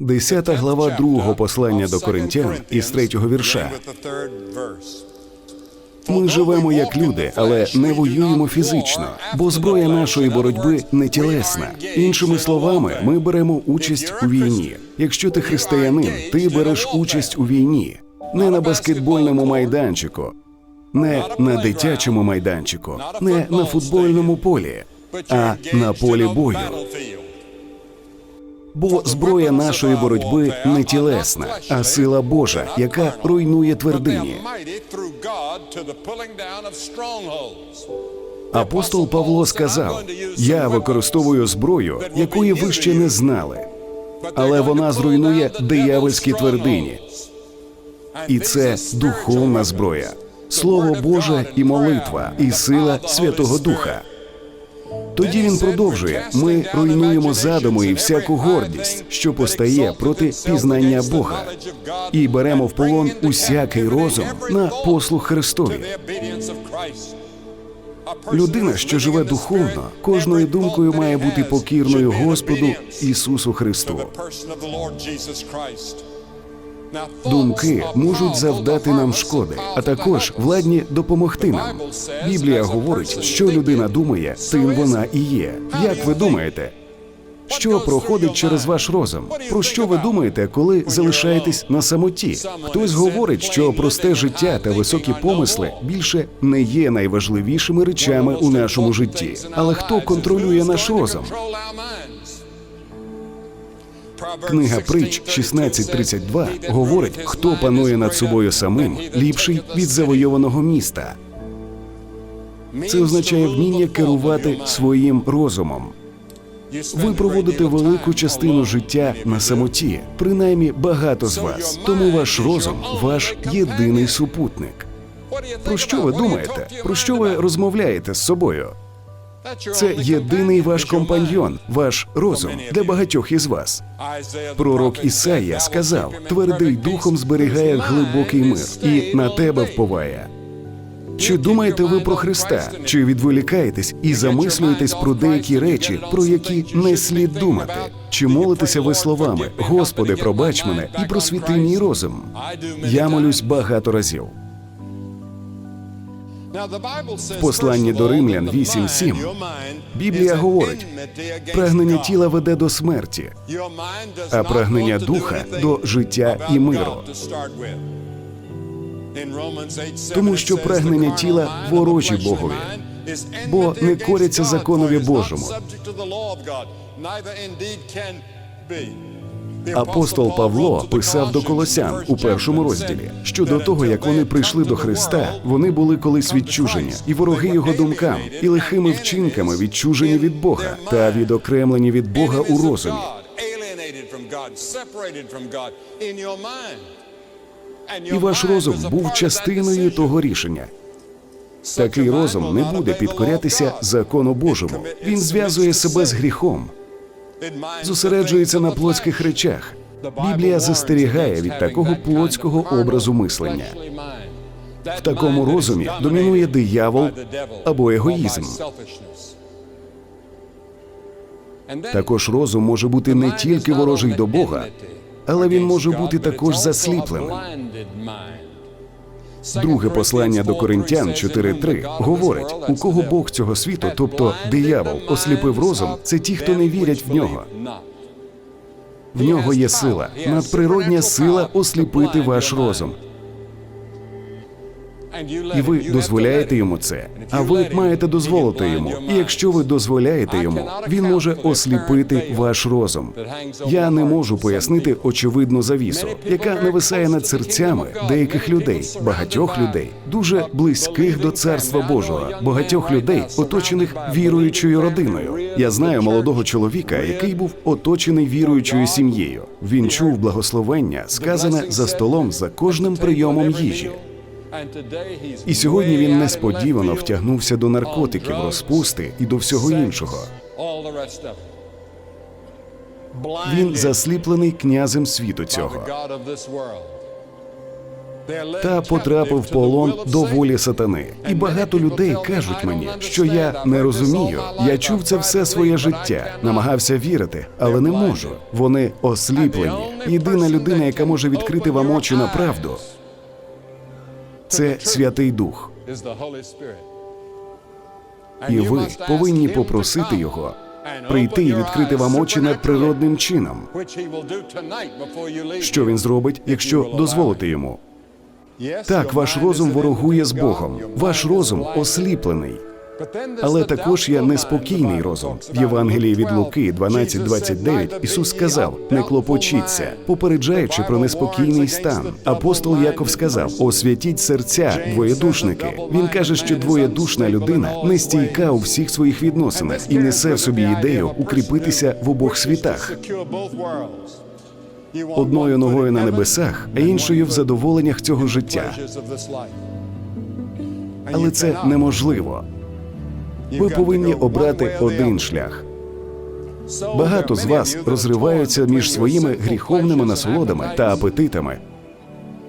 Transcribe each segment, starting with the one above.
Десята глава другого послання до коринтян із третього вірша. Ми живемо як люди, але не воюємо фізично, бо зброя нашої боротьби не тілесна. Іншими словами, ми беремо участь у війні. Якщо ти християнин, ти береш участь у війні. Не на баскетбольному майданчику, не на дитячому майданчику, не на футбольному полі, а на полі бою. Бо зброя нашої боротьби не тілесна, а сила Божа, яка руйнує твердині. Апостол Павло сказав: Я використовую зброю, якої ви ще не знали, але вона зруйнує диявольські твердині. І це духовна зброя, слово Боже і молитва, і сила Святого Духа. Тоді він продовжує: ми руйнуємо задуми і всяку гордість, що постає проти пізнання Бога, і беремо в полон усякий розум на послуг Христові. Людина, що живе духовно, кожною думкою має бути покірною Господу Ісусу Христу. Думки можуть завдати нам шкоди, а також владні допомогти нам. Біблія говорить, що людина думає, тим вона і є. Як ви думаєте? Що проходить через ваш розум? Про що ви думаєте, коли залишаєтесь на самоті? Хтось говорить, що просте життя та високі помисли більше не є найважливішими речами у нашому житті. Але хто контролює наш розум? Книга притч 16.32 говорить, хто панує над собою самим, ліпший від завойованого міста. Це означає вміння керувати своїм розумом. Ви проводите велику частину життя на самоті, принаймні багато з вас. Тому ваш розум ваш єдиний супутник. Про що ви думаєте? Про що ви розмовляєте з собою? Це єдиний ваш компаньйон, ваш розум для багатьох із вас. Пророк Ісаїя сказав: твердий духом зберігає глибокий мир і на тебе вповає. Чи думаєте ви про Христа? Чи відволікаєтесь і замислюєтесь про деякі речі, про які не слід думати? Чи молитеся ви словами Господи, пробач мене і просвіти мій розум? Я молюсь багато разів. В посланні до Римлян 8.7 Біблія говорить, Прагнення тіла веде до смерті, а прагнення духа до життя і миру. тому що прагнення тіла ворожі Богові, бо не коряться законові Божому. Апостол Павло писав до Колосян у першому розділі, що до того, як вони прийшли до Христа, вони були колись відчужені, і вороги його думкам, і лихими вчинками відчужені від Бога та відокремлені від Бога у розумі. І ваш розум був частиною того рішення. Такий розум не буде підкорятися закону Божому. Він зв'язує себе з гріхом, зосереджується на плотських речах. Біблія застерігає від такого плотського образу мислення. В такому розумі домінує диявол або егоїзм. Також розум може бути не тільки ворожий до Бога, але він може бути також засліпленим. Друге послання до Коринтян 4.3 говорить: у кого Бог цього світу, тобто диявол, осліпив розум, це ті, хто не вірять в нього. В нього є сила, надприродня сила осліпити ваш розум. І ви дозволяєте йому це. А ви маєте дозволити йому. І якщо ви дозволяєте йому, він може осліпити ваш розум. Я не можу пояснити очевидну завісу, яка нависає над серцями деяких людей, багатьох людей, дуже близьких до царства Божого, багатьох людей, оточених віруючою родиною. Я знаю молодого чоловіка, який був оточений віруючою сім'єю. Він чув благословення, сказане за столом за кожним прийомом їжі. І сьогодні він несподівано втягнувся до наркотиків, розпусти і до всього іншого. Він засліплений князем світу цього. та потрапив в полон до волі сатани. І багато людей кажуть мені, що я не розумію. Я чув це все своє життя, намагався вірити, але не можу. Вони осліплені. Єдина людина, яка може відкрити вам очі на правду, це Святий Дух. І ви повинні попросити його прийти і відкрити вам очі надприродним чином. Що він зробить, якщо дозволите йому? Так, ваш розум ворогує з Богом. Ваш розум осліплений. Але також є неспокійний розум. В Євангелії від Луки 12.29 Ісус сказав: не клопочіться, попереджаючи про неспокійний стан. Апостол Яков сказав: освятіть серця, двоєдушники. Він каже, що двоєдушна людина не стійка у всіх своїх відносинах і несе в собі ідею укріпитися в обох світах. Одною ногою на небесах, а іншою в задоволеннях цього життя. Але це неможливо. Ви повинні обрати один шлях. Багато з вас розриваються між своїми гріховними насолодами та апетитами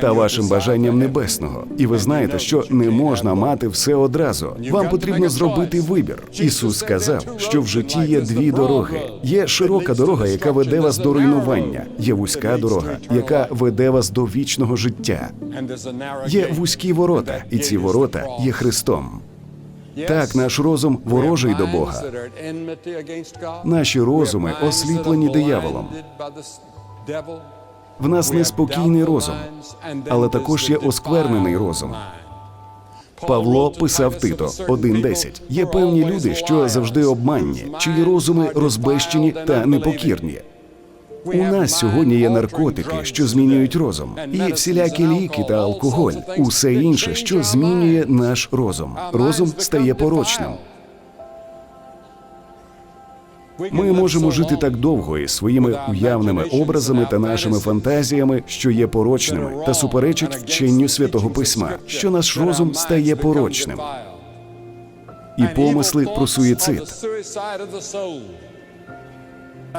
та вашим бажанням небесного. І ви знаєте, що не можна мати все одразу. Вам потрібно зробити вибір. Ісус сказав, що в житті є дві дороги. Є широка дорога, яка веде вас до руйнування. Є вузька дорога, яка веде вас до вічного життя. Є вузькі ворота, і ці ворота є Христом. Так, наш розум ворожий до Бога. Наші розуми осліплені дияволом. В нас неспокійний розум, але також є осквернений розум. Павло писав Тито 1.10. Є певні люди, що завжди обманні, чиї розуми розбещені та непокірні. У нас сьогодні є наркотики, що змінюють розум, і всілякі ліки та алкоголь, усе інше, що змінює наш розум. Розум стає порочним. Ми можемо жити так довго із своїми уявними образами та нашими фантазіями, що є порочними, та суперечать вченню святого письма, що наш розум стає порочним. І помисли про суїцид.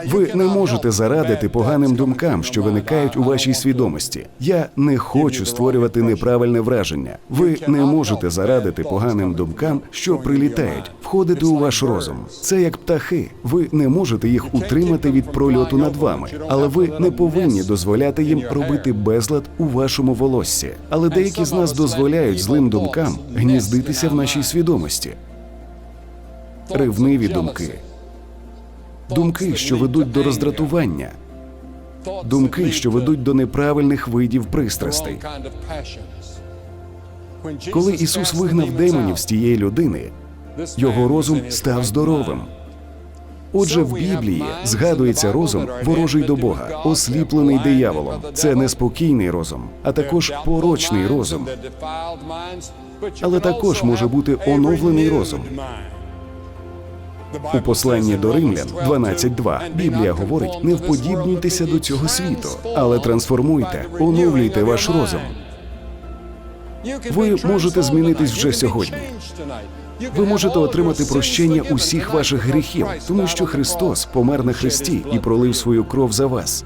Ви не можете зарадити поганим думкам, що виникають у вашій свідомості. Я не хочу створювати неправильне враження. Ви не можете зарадити поганим думкам, що прилітають, входити у ваш розум. Це як птахи. Ви не можете їх утримати від прольоту над вами, але ви не повинні дозволяти їм робити безлад у вашому волоссі. Але деякі з нас дозволяють злим думкам гніздитися в нашій свідомості. Ревниві думки. Думки, що ведуть до роздратування, думки, що ведуть до неправильних видів пристрастей. Коли Ісус вигнав демонів з тієї людини, його розум став здоровим. Отже, в Біблії згадується розум, ворожий до Бога, осліплений дияволом. Це неспокійний розум, а також порочний розум. Але також може бути оновлений розум. У посланні до римлян 12.2 Біблія говорить: не вподібнюйтеся до цього світу, але трансформуйте, оновлюйте ваш розум. Ви можете змінитись вже сьогодні. Ви можете отримати прощення усіх ваших гріхів, тому що Христос помер на хресті і пролив свою кров за вас.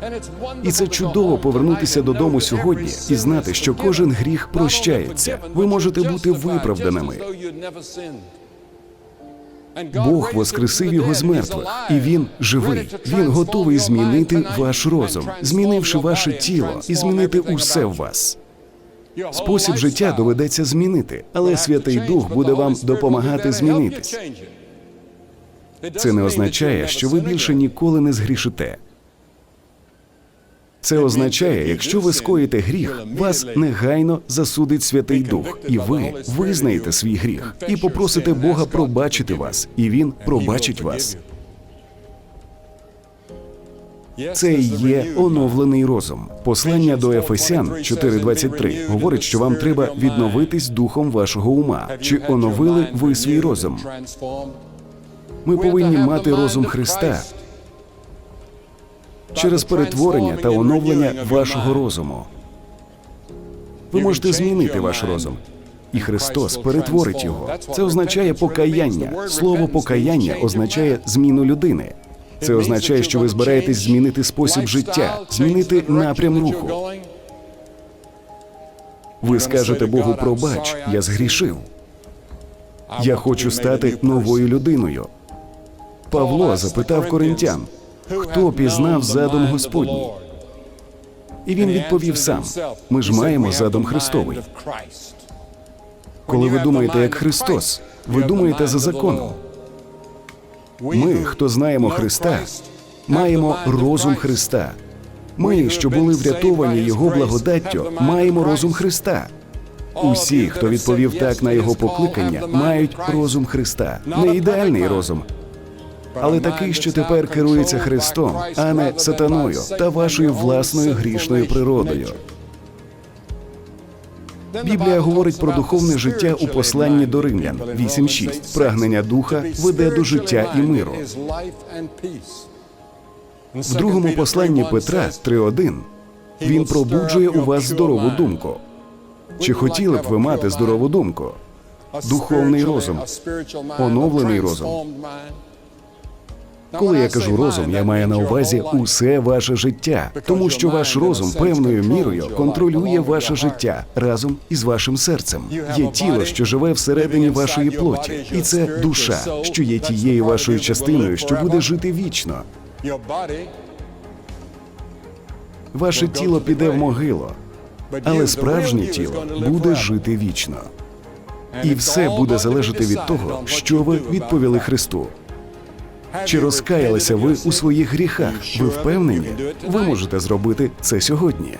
І це чудово повернутися додому сьогодні і знати, що кожен гріх прощається. Ви можете бути виправданими. Бог воскресив його з мертвих, і він живий. Він готовий змінити ваш розум, змінивши ваше тіло і змінити усе в вас. Спосіб життя доведеться змінити, але Святий Дух буде вам допомагати змінитись. Це не означає, що ви більше ніколи не згрішите. Це означає, якщо ви скоїте гріх, вас негайно засудить Святий Дух, і ви визнаєте свій гріх і попросите Бога пробачити вас, і Він пробачить вас. Це і є оновлений розум. Послання до Ефесян 4.23 говорить, що вам треба відновитись духом вашого ума. Чи оновили ви свій розум? Ми повинні мати розум Христа через перетворення та оновлення вашого розуму. Ви можете змінити ваш розум. І Христос перетворить його. Це означає покаяння. Слово покаяння означає зміну людини. Це означає, що ви збираєтесь змінити спосіб життя, змінити напрям руху. Ви скажете Богу, пробач, я згрішив. Я хочу стати новою людиною. Павло запитав коринтян, хто пізнав задум Господній? І він відповів сам: ми ж маємо задум Христовий. Коли ви думаєте як Христос, ви думаєте за законом. Ми, хто знаємо Христа, маємо розум Христа. Ми, що були врятовані Його благодаттю, маємо розум Христа. Усі, хто відповів так на його покликання, мають розум Христа, не ідеальний розум, але такий, що тепер керується Христом, а не сатаною та вашою власною грішною природою. Біблія говорить про духовне життя у посланні до римлян 8.6. Прагнення духа веде до життя і миру. В другому посланні Петра 3.1 він пробуджує у вас здорову думку. Чи хотіли б ви мати здорову думку? Духовний розум, оновлений розум. Коли я кажу розум, я маю на увазі усе ваше життя, тому що ваш розум певною мірою контролює ваше життя разом із вашим серцем. Є тіло, що живе всередині вашої плоті, і це душа, що є тією вашою частиною, що буде жити вічно. Ваше тіло піде в могилу, але справжнє тіло буде жити вічно. І все буде залежати від того, що ви відповіли Христу. Чи розкаялися ви у своїх гріхах? Ви впевнені? Ви можете зробити це сьогодні.